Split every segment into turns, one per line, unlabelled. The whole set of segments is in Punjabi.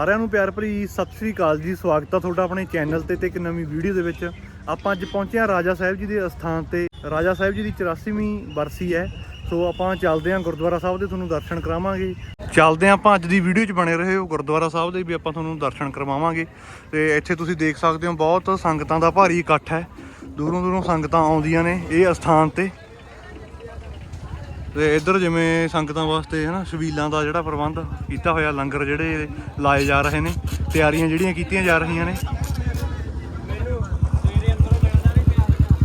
ਸਾਰਿਆਂ ਨੂੰ ਪਿਆਰ ਭਰੀ ਸਤਿ ਸ੍ਰੀ ਅਕਾਲ ਜੀ। ਸਵਾਗਤ ਆ ਤੁਹਾਡਾ ਆਪਣੇ ਚੈਨਲ ਤੇ ਤੇ ਇੱਕ ਨਵੀਂ ਵੀਡੀਓ ਦੇ ਵਿੱਚ। ਆਪਾਂ ਅੱਜ ਪਹੁੰਚੇ ਹਾਂ ਰਾਜਾ ਸਾਹਿਬ ਜੀ ਦੇ ਅਸਥਾਨ ਤੇ। ਰਾਜਾ ਸਾਹਿਬ ਜੀ ਦੀ 84ਵੀਂ ਬਰਸੀ ਹੈ। ਸੋ ਆਪਾਂ ਚੱਲਦੇ ਹਾਂ ਗੁਰਦੁਆਰਾ ਸਾਹਿਬ ਦੇ, ਤੁਹਾਨੂੰ ਦਰਸ਼ਨ ਕਰਾਵਾਂਗੇ। ਚੱਲਦੇ ਹਾਂ ਆਪਾਂ ਅੱਜ ਦੀ ਵੀਡੀਓ 'ਚ ਬਣੇ ਰਹੇ। ਹੋ ਗੁਰਦੁਆਰਾ ਸਾਹਿਬ ਦੇ ਵੀ ਆਪਾਂ ਤੁਹਾਨੂੰ ਦਰਸ਼ਨ ਕਰਵਾਵਾਂਗੇ। ਤੇ ਇੱਥੇ ਤੁਸੀਂ ਦੇਖ ਸਕਦੇ ਹੋ, ਬਹੁਤ ਸੰਗਤਾਂ ਦਾ ਭਾਰੀ ਇਕੱਠ ਹੈ। ਦੂਰੋਂ ਦੂਰੋਂ ਸੰਗਤਾਂ ਆਉਂਦੀਆਂ ਨੇ ਇਹ ਅਸਥਾਨ ਤੇ। ਤੇ ਇੱਧਰ ਜਿਵੇਂ ਸੰਗਤਾਂ ਵਾਸਤੇ ਹੈ ਨਾ ਛਬੀਲਾਂ ਦਾ ਜਿਹੜਾ ਪ੍ਰਬੰਧ ਕੀਤਾ ਹੋਇਆ, ਲੰਗਰ ਜਿਹੜੇ ਲਾਏ ਜਾ ਰਹੇ ਨੇ, ਤਿਆਰੀਆਂ ਜਿਹੜੀਆਂ ਕੀਤੀਆਂ ਜਾ ਰਹੀਆਂ ਨੇ।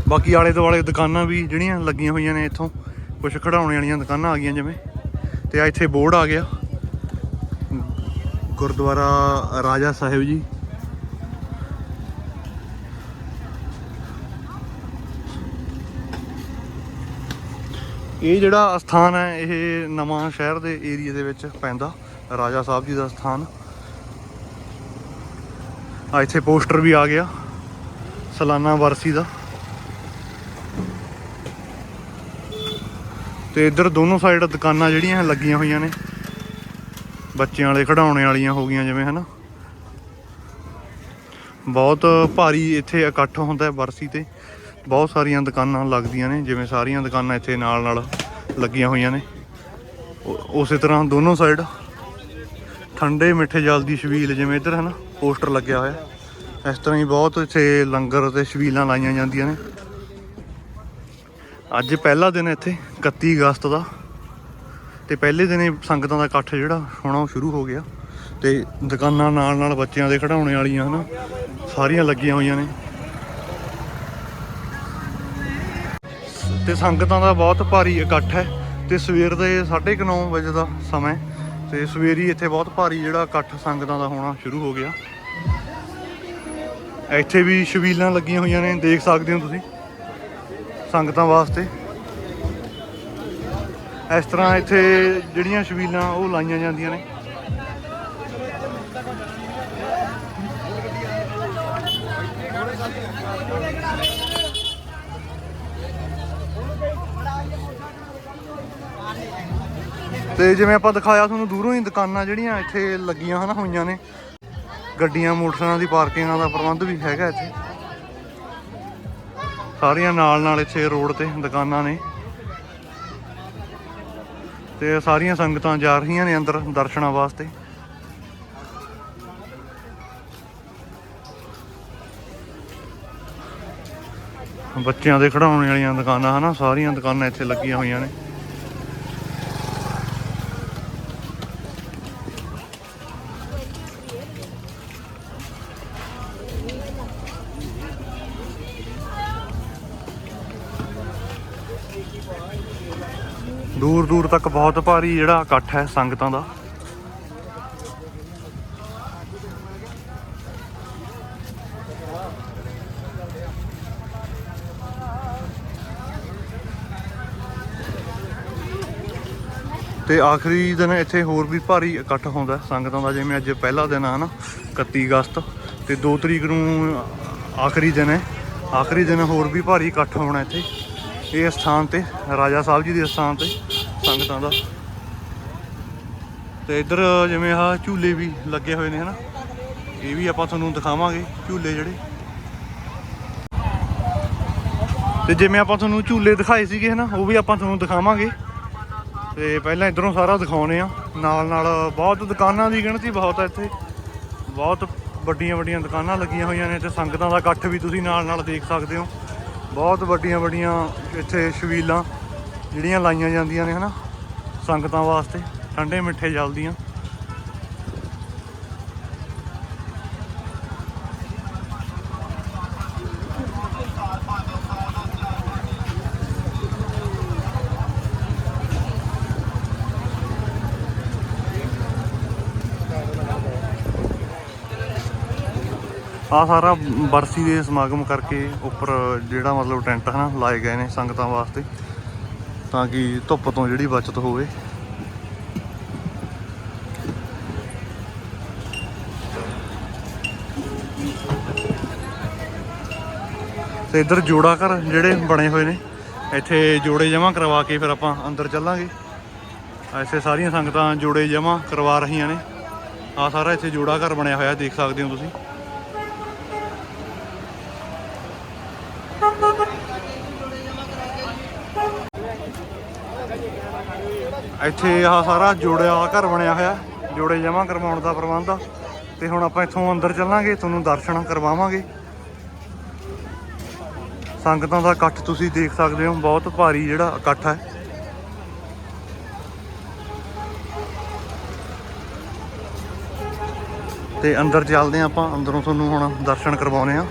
ਬਾਕੀ ਆਲੇ ਦੁਆਲੇ ਦੁਕਾਨਾਂ ਵੀ ਜਿਹੜੀਆਂ ਲੱਗੀਆਂ ਹੋਈਆਂ ਨੇ ਇੱਥੋਂ ਕੁਝ ਖੜਾਉਣੇ ਵਾਲੀਆਂ ਦੁਕਾਨਾਂ ਆ ਗਈਆਂ ਜਿਵੇਂ। ਤੇ ਆ ਇੱਥੇ ਬੋਰਡ ਆ ਗਿਆ। ਗੁਰਦੁਆਰਾ ਰਾਜਾ ਸਾਹਿਬ ਜੀ। ਇਹ ਜਿਹੜਾ ਸਥਾਨ ਹੈ, ਇਹ ਨਵਾਂ ਸ਼ਹਿਰ ਦੇ ਏਰੀਆ ਦੇ ਵਿੱਚ ਪੈਂਦਾ, ਰਾਜਾ ਸਾਹਿਬ ਜੀ ਦਾ ਸਥਾਨ। ਆ ਇੱਥੇ ਪੋਸਟਰ ਵੀ ਆ ਗਿਆ, ਸਾਲਾਨਾ ਵਰਸੀ ਦਾ। ਤੇ ਇੱਧਰ ਦੋਨੋਂ ਸਾਈਡ ਦੁਕਾਨਾਂ ਜਿਹੜੀਆਂ ਲੱਗੀਆਂ ਹੋਈਆਂ ਨੇ, ਬੱਚਿਆਂ ਵਾਲੇ, ਖਿਡੌਣੇ ਵਾਲੀਆਂ ਹੋ ਗਈਆਂ ਜਿਵੇਂ, ਹਨਾ। ਬਹੁਤ ਭਾਰੀ ਇੱਥੇ ਇਕੱਠ ਹੁੰਦਾ ਹੈ ਵਰਸੀ ਤੇ। ਬਹੁਤ ਸਾਰੀਆਂ ਦੁਕਾਨਾਂ ਲੱਗਦੀਆਂ ਨੇ, ਜਿਵੇਂ ਸਾਰੀਆਂ ਦੁਕਾਨਾਂ ਇੱਥੇ ਨਾਲ ਨਾਲ ਲੱਗੀਆਂ ਹੋਈਆਂ ਨੇ। ਉ- ਉਸੇ ਤਰ੍ਹਾਂ ਦੋਨੋਂ ਸਾਈਡ ਠੰਡੇ ਮਿੱਠੇ ਜਲ ਦੀ ਛਬੀਲ ਜਿਵੇਂ ਇੱਧਰ ਹੈ ਨਾ, ਪੋਸਟਰ ਲੱਗਿਆ ਹੋਇਆ। ਇਸ ਤਰ੍ਹਾਂ ਹੀ ਬਹੁਤ ਇੱਥੇ ਲੰਗਰ ਤੇ ਛਬੀਲਾਂ ਲਾਈਆਂ ਜਾਂਦੀਆਂ ਨੇ। ਅੱਜ ਪਹਿਲਾ ਦਿਨ ਇੱਥੇ 31 ਅਗਸਤ ਦਾ। ਤੇ ਪਹਿਲੇ ਦਿਨ ਸੰਗਤਾਂ ਦਾ ਇਕੱਠ ਜਿਹੜਾ ਹੋਣਾ ਉਹ ਸ਼ੁਰੂ ਹੋ ਗਿਆ। ਤੇ ਦੁਕਾਨਾਂ ਨਾਲ ਨਾਲ ਬੱਚਿਆਂ ਦੇ ਖਿਡਾਉਣੇ ਵਾਲੀਆਂ ਹਨਾ, ਸਾਰੀਆਂ ਲੱਗੀਆਂ ਹੋਈਆਂ ਨੇ। ਤੇ ਸੰਗਤਾਂ ਦਾ ਬਹੁਤ ਭਾਰੀ ਇਕੱਠ ਹੈ ਤੇ ਸਵੇਰ ਦੇ 9:30 ਵਜੇ ਦਾ ਸਮਾਂ ਹੈ ਤੇ ਸਵੇਰੀ ਇੱਥੇ ਬਹੁਤ ਭਾਰੀ ਜਿਹੜਾ ਇਕੱਠ ਸੰਗਤਾਂ ਦਾ ਹੋਣਾ ਸ਼ੁਰੂ ਹੋ ਗਿਆ। ਇੱਥੇ ਵੀ ਸ਼ਬੀਲਾਂ ਲੱਗੀਆਂ ਹੋਈਆਂ ਨੇ, ਦੇਖ ਸਕਦੇ ਹੋ ਤੁਸੀਂ ਸੰਗਤਾਂ ਵਾਸਤੇ। ਇਸ ਤਰ੍ਹਾਂ ਇੱਥੇ ਜਿਹੜੀਆਂ ਸ਼ਬੀਲਾਂ ਉਹ ਲਾਈਆਂ ਜਾਂਦੀਆਂ ਨੇ। ਤੇ ਜਿਵੇਂ ਆਪਾਂ ਦਿਖਾਇਆ, ਤੁਹਾਨੂੰ ਦੂਰੋਂ ਹੀ ਦੁਕਾਨਾਂ ਜਿਹੜੀਆਂ ਇੱਥੇ ਲੱਗੀਆਂ ਹਨ, ਹੋਈਆਂ ਨੇ। ਗੱਡੀਆਂ, ਮੋਟਰਸਾਈਕਲਾਂ ਦੀ ਪਾਰਕਿੰਗਾਂ ਦਾ ਪ੍ਰਬੰਧ ਵੀ ਹੈਗਾ ਇੱਥੇ। ਸਾਰੀਆਂ ਨਾਲ ਨਾਲ ਇੱਥੇ ਰੋਡ ਤੇ ਦੁਕਾਨਾਂ ਨੇ। ਤੇ ਸਾਰੀਆਂ ਸੰਗਤਾਂ ਜਾ ਰਹੀਆਂ ਨੇ ਅੰਦਰ ਦਰਸ਼ਨਾਂ ਵਾਸਤੇ। ਬੱਚਿਆਂ ਦੇ ਖਿਡਾਉਣ ਵਾਲੀਆਂ ਦੁਕਾਨਾਂ ਹਨਾ, ਸਾਰੀਆਂ ਦੁਕਾਨਾਂ ਇੱਥੇ ਲੱਗੀਆਂ ਹੋਈਆਂ ਨੇ। ਦੂਰ ਤੱਕ ਬਹੁਤ ਭਾਰੀ ਜਿਹੜਾ ਇਕੱਠ ਹੈ ਸੰਗਤਾਂ ਦਾ। ਤੇ ਆਖਰੀ ਦਿਨ ਇੱਥੇ ਹੋਰ ਵੀ ਭਾਰੀ ਇਕੱਠ ਹੁੰਦਾ ਸੰਗਤਾਂ ਦਾ, ਜਿਵੇਂ ਅੱਜ ਪਹਿਲਾ ਦਿਨ ਆ ਨਾ 31 ਅਗਸਤ। ਤੇ 2 ਤਰੀਕ ਨੂੰ ਆਖਰੀ ਦਿਨ ਹੈ। ਆਖਰੀ ਦਿਨ ਹੋਰ ਵੀ ਭਾਰੀ ਇਕੱਠ ਹੋਣਾ ਇੱਥੇ। ਇਹ ਸਥਾਨ ਤੇ, ਰਾਜਾ ਸਾਹਿਬ ਜੀ ਦੇ ਸਥਾਨ ਤੇ। ਸੰਗਤਾਂ ਦਾ। ਤੇ ਇੱਧਰ ਜਿਵੇਂ ਆਹ ਝੂਲੇ ਵੀ ਲੱਗੇ ਹੋਏ ਨੇ ਹਨਾ। ਇਹ ਵੀ ਆਪਾਂ ਤੁਹਾਨੂੰ ਦਿਖਾਵਾਂਗੇ, ਝੂਲੇ ਜਿਹੜੇ। ਤੇ ਜਿਵੇਂ ਆਪਾਂ ਤੁਹਾਨੂੰ ਝੂਲੇ ਦਿਖਾਏ ਸੀਗੇ ਹਨਾ, ਉਹ ਵੀ ਆਪਾਂ ਤੁਹਾਨੂੰ ਦਿਖਾਵਾਂਗੇ। ਤੇ ਪਹਿਲਾਂ ਇਧਰੋਂ ਸਾਰਾ ਦਿਖਾਉਨੇ ਆ। ਨਾਲ ਨਾਲ ਬਹੁਤ ਦੁਕਾਨਾਂ ਦੀ ਗਿਣਤੀ ਬਹੁਤ ਹੈ ਇੱਥੇ। ਬਹੁਤ ਵੱਡੀਆਂ ਵੱਡੀਆਂ ਦੁਕਾਨਾਂ ਲੱਗੀਆਂ ਹੋਈਆਂ ਨੇ ਤੇ ਸੰਗਤਾਂ ਦਾ ਇਕੱਠ ਵੀ ਤੁਸੀਂ ਨਾਲ ਨਾਲ ਦੇਖ ਸਕਦੇ ਹੋ। ਬਹੁਤ ਵੱਡੀਆਂ ਵੱਡੀਆਂ ਇੱਥੇ ਛਬੀਲਾਂ ਜਿਹੜੀਆਂ ਲਾਈਆਂ ਜਾਂਦੀਆਂ ਨੇ ਹਨਾ, ਸੰਗਤਾਂ ਵਾਸਤੇ, ਠੰਡੇ ਮਿੱਠੇ ਜਲ ਦੀਆਂ ਆ ਸਾਰਾ ਬਰਸੀ ਦੇ ਸਮਾਗਮ ਕਰਕੇ ਉੱਪਰ ਜਿਹੜਾ ਮਤਲਬ ਟੈਂਟ ਹਨਾ, ਲਾਏ ਗਏ ਨੇ ਸੰਗਤਾਂ ਵਾਸਤੇ। ਤਾਂ ਕਿ ਧੁੱਪ ਤੋਂ ਜਿਹੜੀ ਬਚਤ ਹੋਵੇ। ਤੇ ਇੱਧਰ ਜੋੜਾ ਘਰ ਜਿਹੜੇ ਬਣੇ ਹੋਏ ਨੇ। ਇੱਥੇ ਜੋੜੇ ਜਮ੍ਹਾਂ ਕਰਵਾ ਕੇ ਫਿਰ ਆਪਾਂ ਅੰਦਰ ਚੱਲਾਂਗੇ। ਐਸੇ ਸਾਰੀਆਂ ਸੰਗਤਾਂ ਜੋੜੇ ਜਮ੍ਹਾਂ ਕਰਵਾ ਰਹੀਆਂ ਨੇ। ਆ ਸਾਰਾ ਇੱਥੇ ਜੋੜਾ ਘਰ ਬਣਿਆ ਹੋਇਆ, ਦੇਖ ਸਕਦੇ ਹੋ ਤੁਸੀਂ। ਇੱਥੇ ਆਹ ਸਾਰਾ ਜੋੜਿਆ ਹੋਇਆ, ਘਰ ਬਣਿਆ ਹੋਇਆ। ਜੋੜੇ ਜਮ੍ਹਾਂ ਕਰਵਾਉਣ ਦਾ ਪ੍ਰਬੰਧ ਆ। ਤੇ ਹੁਣ ਆਪਾਂ ਇੱਥੋਂ ਅੰਦਰ ਚੱਲਾਂਗੇ, ਤੁਹਾਨੂੰ ਦਰਸ਼ਨ ਕਰਵਾਵਾਂਗੇ। ਸੰਗਤਾਂ ਦਾ ਇਕੱਠ ਤੁਸੀਂ ਦੇਖ ਸਕਦੇ ਹੋ, ਬਹੁਤ ਭਾਰੀ ਜਿਹੜਾ ਇਕੱਠ ਹੈ। ਤੇ ਅੰਦਰ ਚੱਲਦੇ ਹਾਂ ਆਪਾਂ, ਅੰਦਰੋਂ ਤੁਹਾਨੂੰ ਹੁਣ ਦਰਸ਼ਨ ਕਰਵਾਉਨੇ ਆ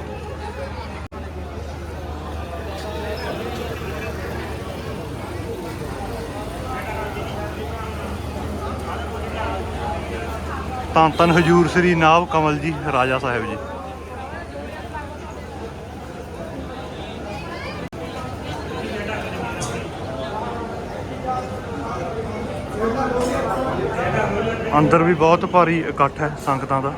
ਤਾਂ ਤਨ ਹਜੂਰ ਸ੍ਰੀ ਨਾਭ ਕਮਲ ਜੀ, ਰਾਜਾ ਸਾਹਿਬ ਜੀ। ਅੰਦਰ ਵੀ ਬਹੁਤ ਭਾਰੀ ਇਕੱਠ ਹੈ ਸੰਗਤਾਂ ਦਾ।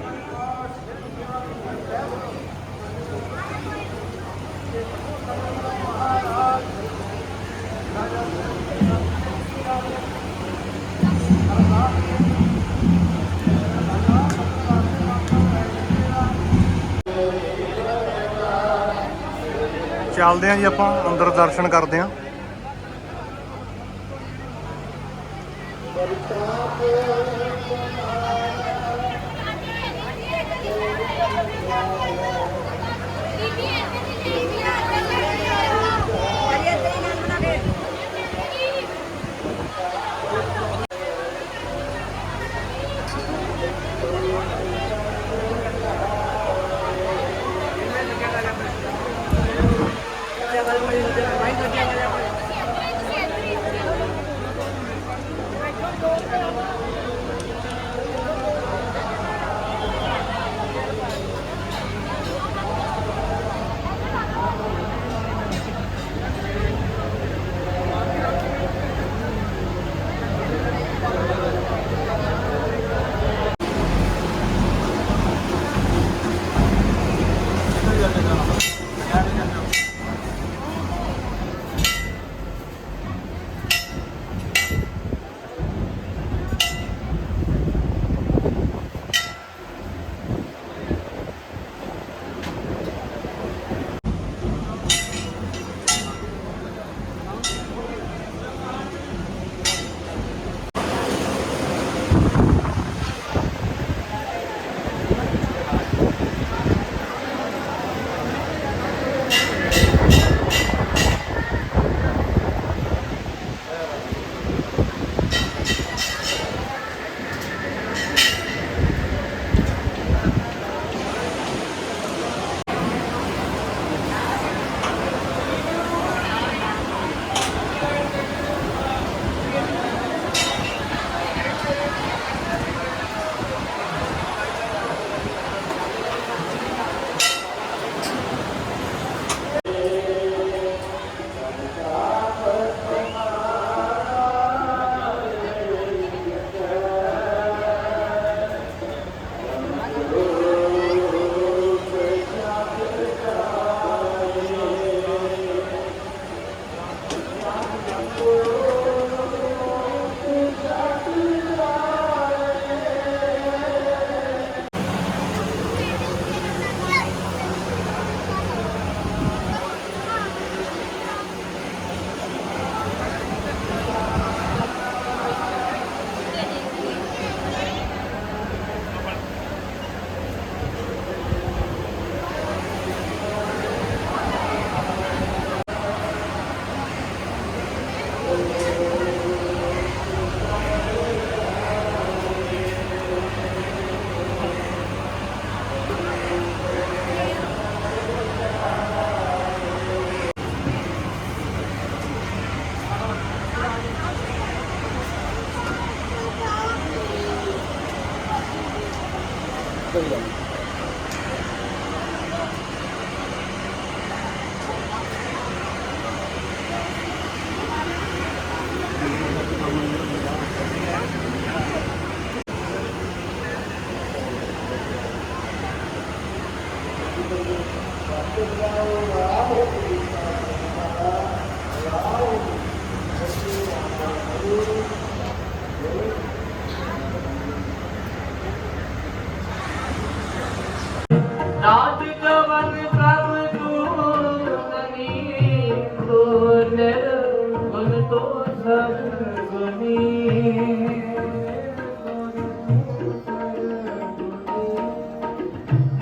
ਚੱਲਦੇ ਆਂ ਜੀ ਆਪਾਂ ਅੰਦਰ ਦਰਸ਼ਨ ਕਰਦੇ ਆਂ।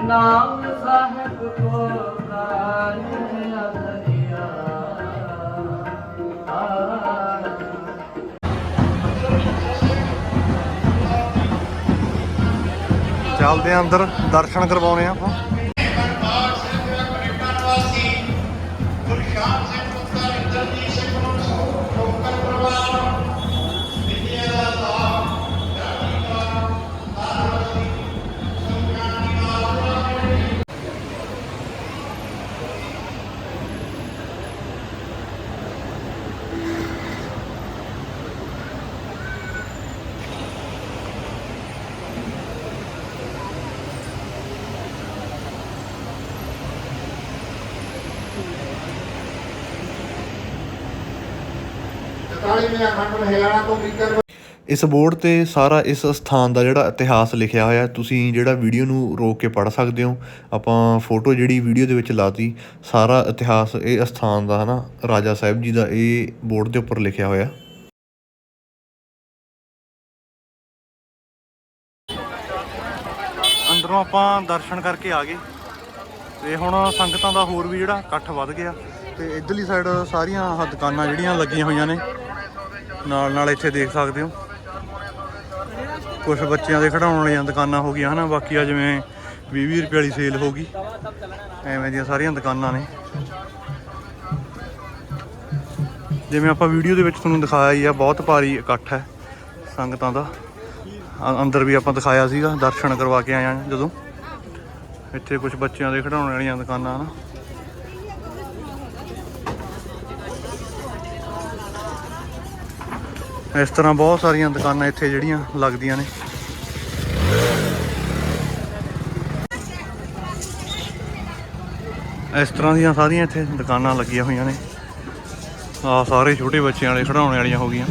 ਨਾਮ ਸਾਹਿਬ ਕੋ ਕਾਲ ਅਧਰਿਆ
ਚੱਲਦੇ ਆ ਅੰਦਰ ਦਰਸ਼ਨ ਕਰਵਾਉਣੇ ਆਪਾਂ। ਇਸ ਬੋਰਡ ਤੇ ਸਾਰਾ ਇਸ ਸਥਾਨ ਦਾ ਜਿਹੜਾ ਇਤਿਹਾਸ ਲਿਖਿਆ ਹੋਇਆ ਤੁਸੀਂ ਜਿਹੜਾ ਵੀਡੀਓ ਨੂੰ ਰੋਕ ਕੇ ਪੜ੍ਹ ਸਕਦੇ ਹੋ। ਆਪਾਂ ਫੋਟੋ ਜਿਹੜੀ ਵੀਡੀਓ ਦੇ ਵਿੱਚ ਲਾਤੀ ਸਾਰਾ ਇਤਿਹਾਸ ਇਹ ਸਥਾਨ ਦਾ ਹਨਾ ਰਾਜਾ ਸਾਹਿਬ ਜੀ ਦਾ ਇਹ ਬੋਰਡ ਦੇ ਉੱਪਰ ਲਿਖਿਆ ਹੋਇਆ। ਅੰਦਰੋਂ ਆਪਾਂ ਦਰਸ਼ਨ ਕਰਕੇ ਆ ਗਏ। ਤੇ ਹੁਣ ਸੰਗਤਾਂ ਦਾ ਹੋਰ ਵੀ ਜਿਹੜਾ ਇਕੱਠ ਵੱਧ ਗਿਆ। ਤੇ ਇਧਰਲੀ ਸਾਈਡ ਸਾਰੀਆਂ ਆਹ ਦੁਕਾਨਾਂ ਜਿਹੜੀਆਂ ਲੱਗੀਆਂ ਹੋਈਆਂ ਨੇ। ਨਾਲ ਨਾਲ ਇੱਥੇ ਦੇਖ ਸਕਦੇ ਹੋ। ਕੁਝ ਬੱਚਿਆਂ ਦੇ ਖਿਡਾਉਣ ਵਾਲੀਆਂ ਦੁਕਾਨਾਂ ਹੋ ਗਈਆਂ ਹਨਾ, ਬਾਕੀ ਆ ਜਿਵੇਂ 20 20 ਰੁਪਏ ਵਾਲੀ ਸੇਲ ਹੋ ਗਈ। ਐਵੇਂ ਦੀਆਂ ਸਾਰੀਆਂ ਦੁਕਾਨਾਂ ਨੇ। ਜਿਵੇਂ ਆਪਾਂ ਵੀਡੀਓ ਦੇ ਵਿੱਚ ਤੁਹਾਨੂੰ ਦਿਖਾਇਆ ਹੀ ਆ, ਬਹੁਤ ਭਾਰੀ ਇਕੱਠ ਹੈ ਸੰਗਤਾਂ ਦਾ। ਅ- ਅੰਦਰ ਵੀ ਆਪਾਂ ਦਿਖਾਇਆ ਸੀਗਾ, ਦਰਸ਼ਨ ਕਰਵਾ ਕੇ ਆਏ ਆ ਜਦੋਂ। ਇੱਥੇ ਕੁਝ ਬੱਚਿਆਂ ਦੇ ਖਿਡਾਉਣ ਵਾਲੀਆਂ ਦੁਕਾਨਾਂ ਹਨ। ਇਸ ਤਰ੍ਹਾਂ ਬਹੁਤ ਸਾਰੀਆਂ ਦੁਕਾਨਾਂ ਇੱਥੇ ਜਿਹੜੀਆਂ ਲੱਗਦੀਆਂ ਨੇ। ਇਸ ਤਰ੍ਹਾਂ ਦੀਆਂ ਸਾਰੀਆਂ ਇੱਥੇ ਦੁਕਾਨਾਂ ਲੱਗੀਆਂ ਹੋਈਆਂ ਨੇ। ਆ ਸਾਰੇ ਛੋਟੇ ਬੱਚਿਆਂ ਵਾਲੇ ਖਿਡਾਉਣ ਵਾਲੀਆਂ ਹੋ ਗਈਆਂ।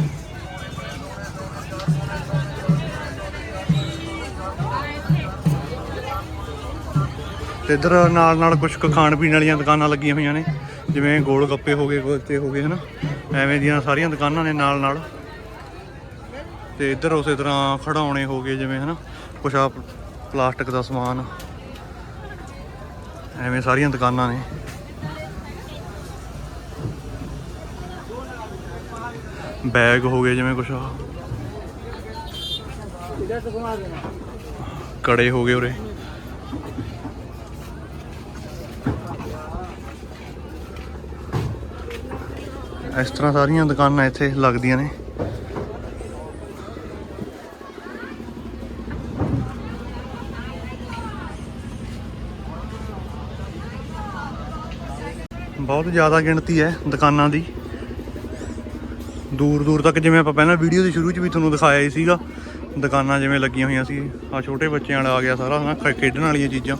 ਤੇ ਇਧਰ ਨਾਲ ਨਾਲ ਕੁਝ ਕੁ ਖਾਣ ਪੀਣ ਵਾਲੀਆਂ ਦੁਕਾਨਾਂ ਲੱਗੀਆਂ ਹੋਈਆਂ ਨੇ। ਜਿਵੇਂ ਗੋਲ ਗੱਪੇ ਹੋ ਗਏ ਗੋਲਤੇ ਹੋ ਗਏ, ਹਨਾ? ਐਵੇਂ ਦੀਆਂ ਸਾਰੀਆਂ ਦੁਕਾਨਾਂ ਨੇ ਨਾਲ ਨਾਲ। ਤੇ ਇੱਧਰ ਉਸੇ ਤਰ੍ਹਾਂ ਖੜਾਉਣੇ ਹੋ ਗਏ ਜਿਵੇਂ, ਹਨਾ? ਕੁਛ ਆ ਪਲਾਸਟਿਕ ਦਾ ਸਮਾਨ। ਐਵੇਂ ਸਾਰੀਆਂ ਦੁਕਾਨਾਂ ਨੇ। ਬੈਗ ਹੋ ਗਏ ਜਿਵੇਂ ਕੁਛ ਆ ਕੜੇ ਹੋ ਗਏ ਉਰੇ। ਇਸ ਤਰ੍ਹਾਂ ਸਾਰੀਆਂ ਦੁਕਾਨਾਂ ਇੱਥੇ ਲੱਗਦੀਆਂ ਨੇ ਬਹੁਤ ਜ਼ਿਆਦਾ ਗਿਣਤੀ ਹੈ ਦੁਕਾਨਾਂ ਦੀ। ਦੂਰ ਦੂਰ ਤੱਕ ਜਿਵੇਂ ਆਪਾਂ ਪਹਿਲਾਂ ਵੀਡੀਓ ਦੇ ਸ਼ੁਰੂ 'ਚ ਵੀ ਤੁਹਾਨੂੰ ਦਿਖਾਇਆ ਹੀ ਸੀਗਾ, ਦੁਕਾਨਾਂ ਜਿਵੇਂ ਲੱਗੀਆਂ ਹੋਈਆਂ ਸੀ ਆ ਛੋਟੇ ਬੱਚਿਆਂ ਵਾਲਾ ਆ ਗਿਆ ਸਾਰਾ, ਹਨਾ ਖੇਡਣ ਵਾਲੀਆਂ ਚੀਜ਼ਾਂ।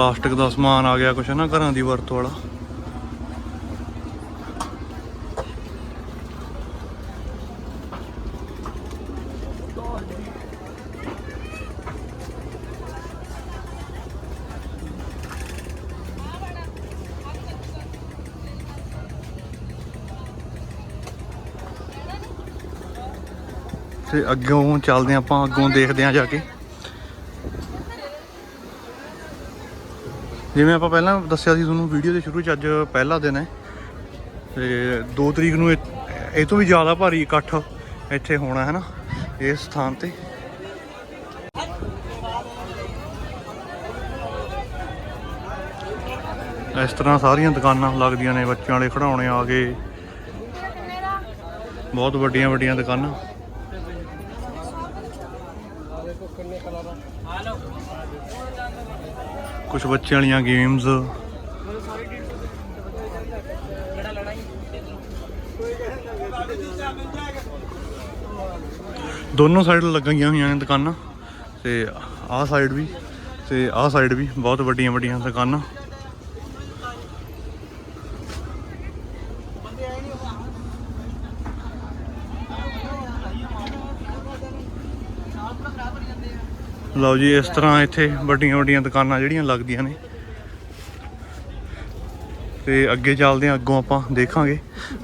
ਪਲਾਸਟਿਕ ਦਾ ਸਮਾਨ ਆ ਗਿਆ ਕੁਛ ਨਾ, ਘਰਾਂ ਦੀ ਵਰਤੋਂ ਵਾਲਾ। ਤੇ ਅੱਗੋਂ ਚੱਲਦੇ ਹਾਂ ਆਪਾਂ, ਅੱਗੋਂ ਦੇਖਦੇ ਹਾਂ ਜਾ ਕੇ। ਜਿਵੇਂ ਆਪਾਂ ਪਹਿਲਾਂ ਦੱਸਿਆ ਸੀ ਤੁਹਾਨੂੰ ਵੀਡੀਓ ਦੇ ਸ਼ੁਰੂ ਚ ਅੱਜ ਪਹਿਲਾ ਦਿਨ ਹੈ। ਤੇ 2 ਤਰੀਕ ਨੂੰ ਇਹ ਇਹ ਤੋਂ ਵੀ ਜ਼ਿਆਦਾ ਭਾਰੀ ਇਕੱਠ ਇੱਥੇ ਹੋਣਾ, ਹੈ ਨਾ? ਇਸ ਸਥਾਨ ਤੇ। ਇਸ ਤਰ੍ਹਾਂ ਸਾਰੀਆਂ ਦੁਕਾਨਾਂ ਲੱਗਦੀਆਂ ਨੇ, ਬੱਚਿਆਂ ਵਾਲੇ ਖਿਡੌਣੇ ਆ ਗਏ। ਬਹੁਤ ਵੱਡੀਆਂ ਵੱਡੀਆਂ ਦੁਕਾਨਾਂ। ਕੁਝ ਬੱਚਿਆਂ ਵਾਲੀਆਂ ਗੇਮਸ ਦੋਨੋਂ ਸਾਈਡ ਲੱਗੀਆਂ ਹੋਈਆਂ ਨੇ ਦੁਕਾਨਾਂ, ਤੇ ਆਹ ਸਾਈਡ ਵੀ, ਤੇ ਆਹ ਸਾਈਡ ਵੀ ਬਹੁਤ ਵੱਡੀਆਂ ਵੱਡੀਆਂ ਦੁਕਾਨਾਂ। ਲਓ ਜੀ, ਇਸ ਤਰ੍ਹਾਂ ਇੱਥੇ ਵੱਡੀਆਂ ਵੱਡੀਆਂ ਦੁਕਾਨਾਂ ਜਿਹੜੀਆਂ ਲੱਗਦੀਆਂ ਨੇ। ਤੇ ਅੱਗੇ ਚੱਲਦੇ ਹਾਂ, ਅੱਗੋਂ ਆਪਾਂ ਦੇਖਾਂਗੇ।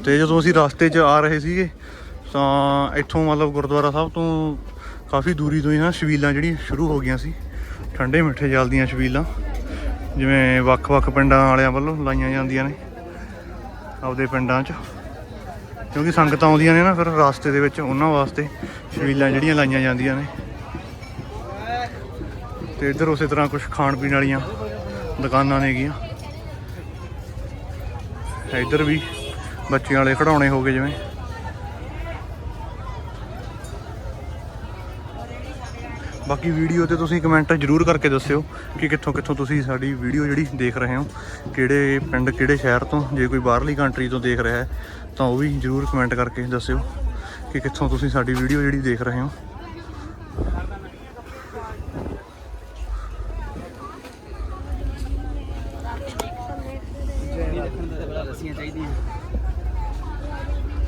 ਤੇ ਜਦੋਂ ਅਸੀਂ ਰਸਤੇ 'ਚ ਆ ਰਹੇ ਸੀਗੇ, ਤਾਂ ਇੱਥੋਂ ਮਤਲਬ ਗੁਰਦੁਆਰਾ ਸਾਹਿਬ ਤੋਂ ਕਾਫੀ ਦੂਰੀ ਤੋਂ ਹੀ ਨਾ ਛਬੀਲਾਂ ਜਿਹੜੀਆਂ ਸ਼ੁਰੂ ਹੋ ਗਈਆਂ ਸੀ। ਠੰਡੇ ਮਿੱਠੇ ਜਲਦੀਆਂ ਦੀਆਂ ਜਿਵੇਂ ਵੱਖ-ਵੱਖ ਪਿੰਡਾਂ ਵਾਲਿਆਂ ਵੱਲੋਂ ਲਾਈਆਂ ਜਾਂਦੀਆਂ ਨੇ ਆਪਦੇ ਪਿੰਡਾਂ 'ਚ। ਕਿਉਂਕਿ ਸੰਗਤਾਂ ਆਉਂਦੀਆਂ ਨੇ ਨਾ ਫਿਰ ਰਸਤੇ ਦੇ ਵਿੱਚ ਉਹਨਾਂ ਵਾਸਤੇ ਛਬੀਲਾਂ ਜਿਹੜੀਆਂ ਲਾਈਆਂ ਜਾਂਦੀਆਂ ਨੇ। ਤੇ ਇੱਧਰ ਉਸੇ ਤਰ੍ਹਾਂ ਕੁਝ ਖਾਣ ਪੀਣ ਵਾਲੀਆਂ ਦੁਕਾਨਾਂ ਨੇਗੀਆਂ ਇੱਧਰ ਵੀ ਬੱਚਿਆਂ ਵਾਲੇ ਖਿਡੌਣੇ ਹੋ ਗਏ ਜਿਵੇਂ। ਬਾਕੀ ਵੀਡੀਓ ਤੇ ਤੁਸੀਂ ਕਮੈਂਟ ਜ਼ਰੂਰ ਕਰਕੇ ਦੱਸਿਓ ਕਿ ਕਿੱਥੋਂ ਕਿੱਥੋਂ ਤੁਸੀਂ ਸਾਡੀ ਵੀਡੀਓ ਜਿਹੜੀ ਦੇਖ ਰਹੇ ਹੋ, ਕਿਹੜੇ ਪਿੰਡ, ਕਿਹੜੇ ਸ਼ਹਿਰ ਤੋਂ, ਜੇ ਕੋਈ ਬਾਹਰਲੀ ਕੰਟਰੀ ਤੋਂ ਦੇਖ ਰਿਹਾ ਹੈ, ਤਾਂ ਉਹ ਵੀ ਜ਼ਰੂਰ ਕਮੈਂਟ ਕਰਕੇ ਦੱਸਿਓ ਕਿ ਕਿੱਥੋਂ ਤੁਸੀਂ ਸਾਡੀ ਵੀਡੀਓ ਜਿਹੜੀ ਦੇਖ ਰਹੇ ਹੋ।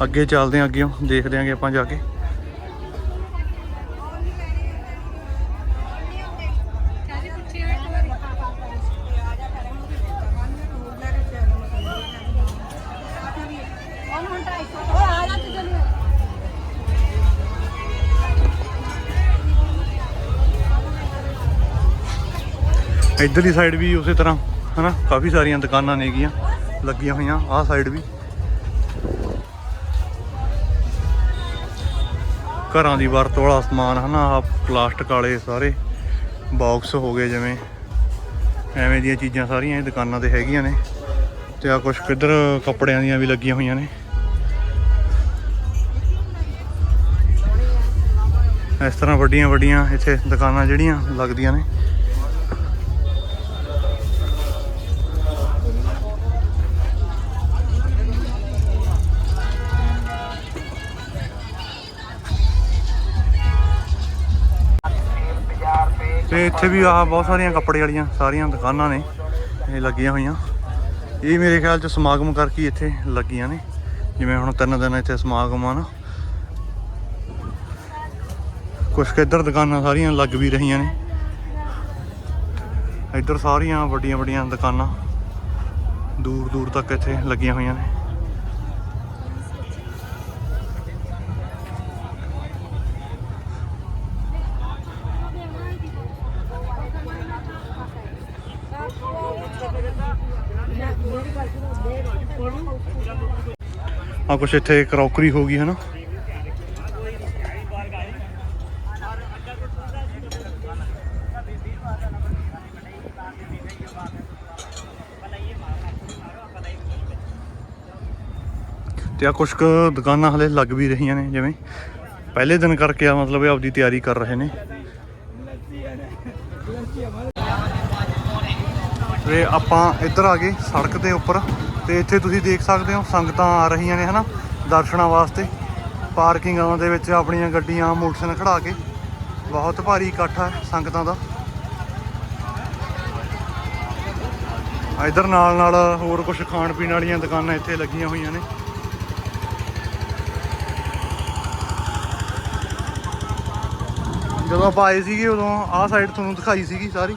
ਅੱਗੇ ਚੱਲਦੇ ਆਂ ਅੱਗੇੋਂ ਦੇਖਦੇ ਆਂਗੇ ਆਪਾਂ ਜਾ ਕੇ। ਇੱਧਰਲੀ ਸਾਈਡ ਵੀ ਉਸੇ ਤਰ੍ਹਾਂ, ਹਨਾ? ਕਾਫੀ ਸਾਰੀਆਂ ਦੁਕਾਨਾਂ ਨੇਗੀਆਂ ਲੱਗੀਆਂ ਹੋਈਆਂ, ਆਹ ਸਾਈਡ ਵੀ। ਘਰਾਂ ਦੀ ਵਰਤੋਂ ਵਾਲਾ ਸਮਾਨ ਹਨਾ, ਆਹ ਪਲਾਸਟਿਕ ਵਾਲੇ ਸਾਰੇ ਬਾਕਸ ਹੋ ਗਏ ਜਿਵੇਂ। ਐਵੇਂ ਦੀਆਂ ਚੀਜ਼ਾਂ ਸਾਰੀਆਂ ਇਹ ਦੁਕਾਨਾਂ ਤੇ ਹੈਗੀਆਂ ਨੇ। ਤੇ ਆ ਕੁਝ ਕਿੱਧਰ ਕੱਪੜਿਆਂ ਦੀਆਂ ਵੀ ਲੱਗੀਆਂ ਹੋਈਆਂ ਨੇ। ਇਸ ਤਰ੍ਹਾਂ ਵੱਡੀਆਂ ਵੱਡੀਆਂ ਇੱਥੇ ਦੁਕਾਨਾਂ ਜਿਹੜੀਆਂ ਲੱਗਦੀਆਂ ਨੇ। ਤੇ ਇੱਥੇ ਵੀ ਆ ਬਹੁਤ ਸਾਰੀਆਂ ਕੱਪੜੇ ਵਾਲੀਆਂ ਸਾਰੀਆਂ ਦੁਕਾਨਾਂ ਨੇ, ਇਹ ਲੱਗੀਆਂ ਹੋਈਆਂ। ਇਹ ਮੇਰੇ ਖਿਆਲ ਚ ਸਮਾਗਮ ਕਰਕੇ ਇੱਥੇ ਲੱਗੀਆਂ ਨੇ। ਜਿਵੇਂ ਹੁਣ ਤਿੰਨ ਦਿਨ ਇੱਥੇ ਸਮਾਗਮ ਆ ਨਾ। ਕੁਛ ਕਿੱਧਰ ਦੁਕਾਨਾਂ ਸਾਰੀਆਂ ਲੱਗ ਵੀ ਰਹੀਆਂ ਨੇ। ਇੱਧਰ ਸਾਰੀਆਂ ਵੱਡੀਆਂ ਵੱਡੀਆਂ ਦੁਕਾਨਾਂ ਦੂਰ ਦੂਰ ਤੱਕ ਇੱਥੇ ਲੱਗੀਆਂ ਹੋਈਆਂ ਨੇ। ਆ ਕੁਛ ਇੱਥੇ ਕਰੋਕਰੀ ਹੋ ਗਈ ਹੈ ਨਾ ਤੇ ਆ ਕੁਛ ਕੁ ਦੁਕਾਨਾਂ ਹਲੇ ਲੱਗ ਵੀ ਰਹੀਆਂ ਨੇ, ਜਿਵੇਂ ਪਹਿਲੇ ਦਿਨ ਕਰਕੇ ਆ ਮਤਲਬ ਇਹ ਆਪਦੀ ਤਿਆਰੀ ਕਰ ਰਹੇ ਨੇ। ਤੇ ਆਪਾਂ ਇੱਧਰ ਆ ਗਏ ਸੜਕ ਦੇ ਉੱਪਰ। ਤੇ ਇੱਥੇ ਤੁਸੀਂ ਦੇਖ ਸਕਦੇ ਹੋ ਸੰਗਤਾਂ ਆ ਰਹੀਆਂ ਨੇ, ਹਨਾ, ਦਰਸ਼ਨਾਂ ਵਾਸਤੇ। ਪਾਰਕਿੰਗਾਂ ਦੇ ਵਿੱਚ ਆਪਣੀਆਂ ਗੱਡੀਆਂ, ਮੋਟਰਸਾਈਕਲ ਖੜਾ ਕੇ ਬਹੁਤ ਭਾਰੀ ਇਕੱਠ ਹੈ ਸੰਗਤਾਂ ਦਾ। ਇੱਧਰ ਨਾਲ ਨਾਲ ਹੋਰ ਕੁਝ ਖਾਣ ਪੀਣ ਵਾਲੀਆਂ ਦੁਕਾਨਾਂ ਇੱਥੇ ਲੱਗੀਆਂ ਹੋਈਆਂ ਨੇ। ਜਦੋਂ ਆਪਾਂ ਆਏ ਸੀਗੇ, ਉਦੋਂ ਆਹ ਸਾਈਡ ਤੁਹਾਨੂੰ ਦਿਖਾਈ ਸੀਗੀ ਸਾਰੀ।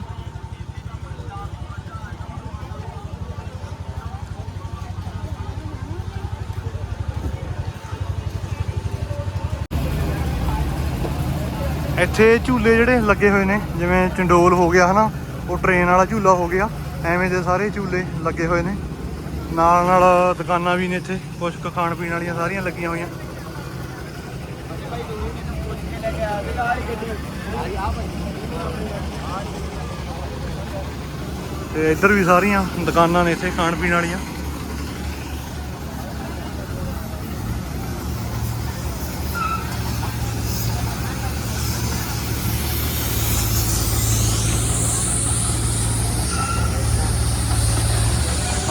ਇੱਥੇ ਝੂਲੇ ਜਿਹੜੇ ਲੱਗੇ ਹੋਏ ਨੇ, ਜਿਵੇਂ ਚੰਡੋਲ ਹੋ ਗਿਆ ਹਨਾ, ਉਹ ਟ੍ਰੇਨ ਵਾਲਾ ਝੂਲਾ ਹੋ ਗਿਆ, ਐਵੇਂ ਦੇ ਸਾਰੇ ਝੂਲੇ ਲੱਗੇ ਹੋਏ ਨੇ। ਨਾਲ ਨਾਲ ਦੁਕਾਨਾਂ ਵੀ ਨੇ ਇੱਥੇ ਕੁਝ ਕੁ ਖਾਣ ਪੀਣ ਵਾਲੀਆਂ ਸਾਰੀਆਂ ਲੱਗੀਆਂ ਹੋਈਆਂ। ਤੇ ਇੱਧਰ ਵੀ ਸਾਰੀਆਂ ਦੁਕਾਨਾਂ ਨੇ ਇੱਥੇ ਖਾਣ ਪੀਣ ਵਾਲੀਆਂ।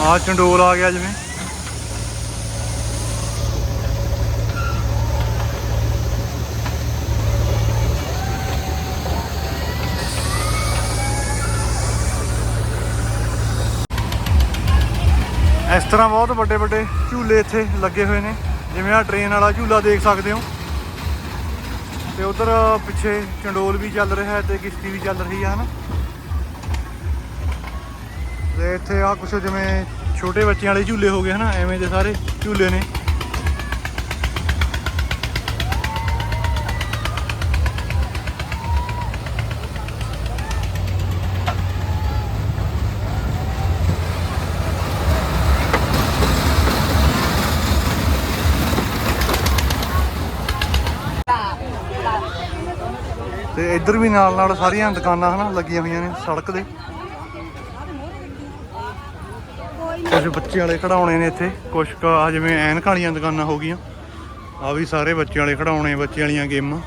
ਆ ਚੰਡੋਲ ਆ ਗਿਆ ਜਿਵੇਂ। ਇਸ ਤਰ੍ਹਾਂ ਬਹੁਤ ਵੱਡੇ ਵੱਡੇ ਝੂਲੇ ਇੱਥੇ ਲੱਗੇ ਹੋਏ ਨੇ। ਜਿਵੇਂ ਆ ਟ੍ਰੇਨ ਵਾਲਾ ਝੂਲਾ ਦੇਖ ਸਕਦੇ ਹੋ। ਤੇ ਉਧਰ ਪਿੱਛੇ ਚੰਡੋਲ ਵੀ ਚੱਲ ਰਿਹਾ ਹੈ ਤੇ ਕਿਸ਼ਤੀ ਵੀ ਚੱਲ ਰਹੀ ਹੈ ਹਨਾ? ਤੇ ਇੱਥੇ ਆ ਕੁਛ ਜਿਵੇਂ ਛੋਟੇ ਬੱਚਿਆਂ ਵਾਲੇ ਝੂਲੇ ਹੋ ਗਏ ਹਨਾ, ਐਵੇਂ ਦੇ ਸਾਰੇ ਝੂਲੇ ਨੇ। ਤੇ ਇੱਧਰ ਵੀ ਨਾਲ ਨਾਲ ਸਾਰੀਆਂ ਦੁਕਾਨਾਂ ਹਨਾ ਲੱਗੀਆਂ ਹੋਈਆਂ ਨੇ ਸੜਕ ਦੇ। ਕੁਝ ਬੱਚੇ ਵਾਲੇ ਖਿਡੌਣੇ ਨੇ ਇੱਥੇ ਕੁਝ ਆ ਜਿਵੇਂ ਐਨਕ ਵਾਲੀਆਂ ਦੁਕਾਨਾਂ ਹੋ ਗਈਆਂ। ਆ ਵੀ ਸਾਰੇ ਬੱਚੇ ਵਾਲੇ ਖਿਡੌਣੇ, ਬੱਚੇ ਵਾਲੀਆਂ ਗੇਮਾਂ।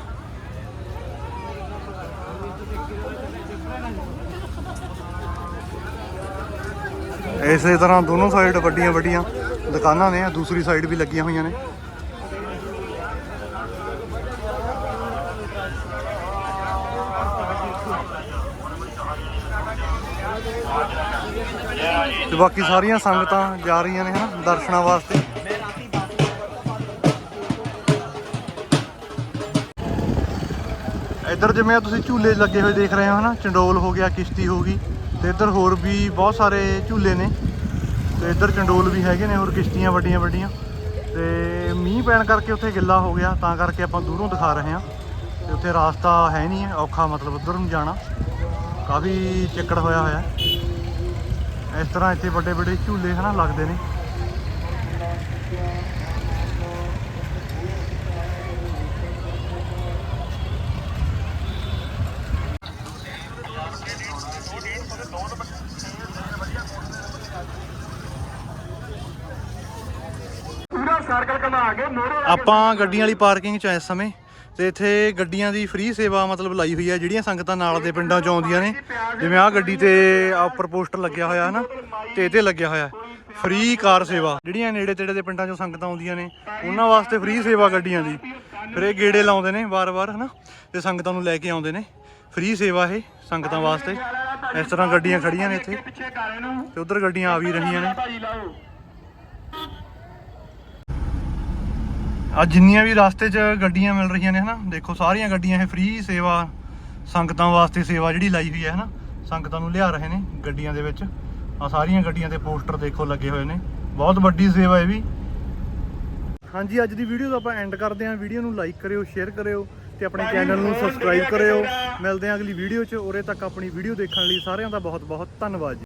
ਇਸੇ ਤਰ੍ਹਾਂ ਦੋਨੋਂ ਸਾਈਡ ਵੱਡੀਆਂ ਵੱਡੀਆਂ ਦੁਕਾਨਾਂ ਨੇ ਦੂਸਰੀ ਸਾਈਡ ਵੀ ਲੱਗੀਆਂ ਹੋਈਆਂ ਨੇ। ਤੇ ਬਾਕੀ ਸਾਰੀਆਂ ਸੰਗਤਾਂ ਜਾ ਰਹੀਆਂ ਨੇ ਹਨਾ ਦਰਸ਼ਨਾਂ ਵਾਸਤੇ। ਇੱਧਰ ਜਿਵੇਂ ਤੁਸੀਂ ਝੂਲੇ ਲੱਗੇ ਹੋਏ ਦੇਖ ਰਹੇ ਹੋ ਹਨਾ, ਚੰਡੋਲ ਹੋ ਗਿਆ, ਕਿਸ਼ਤੀ ਹੋ ਗਈ ਤੇ ਇੱਧਰ ਹੋਰ ਵੀ ਬਹੁਤ ਸਾਰੇ ਝੂਲੇ ਨੇ ਤੇ ਇੱਧਰ ਚੰਡੋਲ ਵੀ ਹੈਗੇ ਨੇ ਹੋਰ ਕਿਸ਼ਤੀਆਂ ਵੱਡੀਆਂ ਵੱਡੀਆਂ ਤੇ ਮੀਂਹ ਪੈਣ ਕਰਕੇ ਉੱਥੇ ਗਿੱਲਾ ਹੋ ਗਿਆ, ਤਾਂ ਕਰਕੇ ਆਪਾਂ ਦੂਰੋਂ ਦਿਖਾ ਰਹੇ ਹਾਂ ਤੇ ਉੱਥੇ ਰਾਸਤਾ ਹੈ ਨਹੀਂ, ਔਖਾ ਮਤਲਬ ਉੱਧਰ ਨੂੰ ਜਾਣਾ। ਕਾਫੀ ਚਿੱਕੜ ਹੋਇਆ ਹੋਇਆ। ਇਸ ਤਰ੍ਹਾਂ ਇੱਥੇ ਵੱਡੇ ਵੱਡੇ ਝੂਲੇ ਹਨਾ ਲੱਗਦੇ ਨੇ।
ਪੂਰਾ ਸਰਕਲ ਘੁਮਾ ਕੇ ਮੋੜੋ
ਆਪਾਂ ਗੱਡੀਆਂ ਵਾਲੀ ਪਾਰਕਿੰਗ 'ਚ ਆ ਇਸ ਸਮੇਂ। ਤੇ ਇੱਥੇ ਗੱਡੀਆਂ ਦੀ ਫ੍ਰੀ ਸੇਵਾ ਮਤਲਬ ਲਾਈ ਹੋਈ ਹੈ, ਜਿਹੜੀਆਂ ਸੰਗਤਾਂ ਨਾਲ ਦੇ ਪਿੰਡਾਂ 'ਚੋਂ ਆਉਂਦੀਆਂ ਨੇ। ਜਿਵੇਂ ਆਹ ਗੱਡੀ ਤੇ ਆਹ ਉੱਪਰ ਪੋਸਟਰ ਲੱਗਿਆ ਹੋਇਆ ਹੈ ਨਾ ਤੇ ਇਹਦੇ ਲੱਗਿਆ ਹੋਇਆ ਫ੍ਰੀ ਕਾਰ ਸੇਵਾ। ਜਿਹੜੀਆਂ ਨੇੜੇ ਤੇੜੇ ਦੇ ਪਿੰਡਾਂ 'ਚੋਂ ਸੰਗਤਾਂ ਆਉਂਦੀਆਂ ਨੇ, ਉਹਨਾਂ ਵਾਸਤੇ ਫ੍ਰੀ ਸੇਵਾ ਗੱਡੀਆਂ ਦੀ। ਫਿਰ ਇਹ ਗੇੜੇ ਲਾਉਂਦੇ ਨੇ ਵਾਰ-ਵਾਰ, ਹਨਾ? ਤੇ ਸੰਗਤਾਂ ਨੂੰ ਲੈ ਕੇ ਆਉਂਦੇ ਨੇ। ਫ੍ਰੀ ਸੇਵਾ ਇਹ ਸੰਗਤਾਂ ਵਾਸਤੇ। ਇਸ ਤਰ੍ਹਾਂ ਗੱਡੀਆਂ ਖੜੀਆਂ ਨੇ ਇੱਥੇ।
ਪਿੱਛੇ ਕਰ
ਤੇ ਉਧਰ ਗੱਡੀਆਂ ਆ ਵੀ ਰਹੀਆਂ ਨੇ
ਭਾਜੀ ਲਾਓ
ਆ ਜਿੰਨੀਆਂ ਵੀ ਰਸਤੇ 'ਚ ਗੱਡੀਆਂ ਮਿਲ ਰਹੀਆਂ ਨੇ ਹਨਾ ਦੇਖੋ ਸਾਰੀਆਂ ਗੱਡੀਆਂ ਇਹ ਫ੍ਰੀ ਸੇਵਾ ਸੰਗਤਾਂ ਵਾਸਤੇ ਸੇਵਾ ਜਿਹੜੀ ਲਾਈ ਹੋਈ ਹੈ ਹਨਾ ਸੰਗਤਾਂ ਨੂੰ ਲਿਆ ਰਹੇ ਨੇ ਗੱਡੀਆਂ ਦੇ ਵਿੱਚ। ਆ ਸਾਰੀਆਂ ਗੱਡੀਆਂ ਤੇ ਪੋਸਟਰ ਦੇਖੋ ਲੱਗੇ ਹੋਏ ਨੇ। ਬਹੁਤ ਵੱਡੀ ਸੇਵਾ ਇਹ ਵੀ। ਹਾਂਜੀ ਅੱਜ ਦੀ ਵੀਡੀਓ ਦਾ ਆਪਾਂ ਐਂਡ ਕਰਦੇ ਹਾਂ। ਵੀਡੀਓ ਨੂੰ ਲਾਈਕ ਕਰਿਓ ਸ਼ੇਅਰ ਕਰਿਓ ਤੇ ਆਪਣੇ ਚੈਨਲ ਨੂੰ ਸਬਸਕ੍ਰਾਈਬ ਕਰਿਓ। ਮਿਲਦੇ ਹਾਂ ਅਗਲੀ ਵੀਡੀਓ 'ਚ। ਉਰੇ ਤੱਕ ਆਪਣੀ ਵੀਡੀਓ ਦੇਖਣ ਲਈ ਸਾਰਿਆਂ ਦਾ ਬਹੁਤ ਬਹੁਤ ਧੰਨਵਾਦ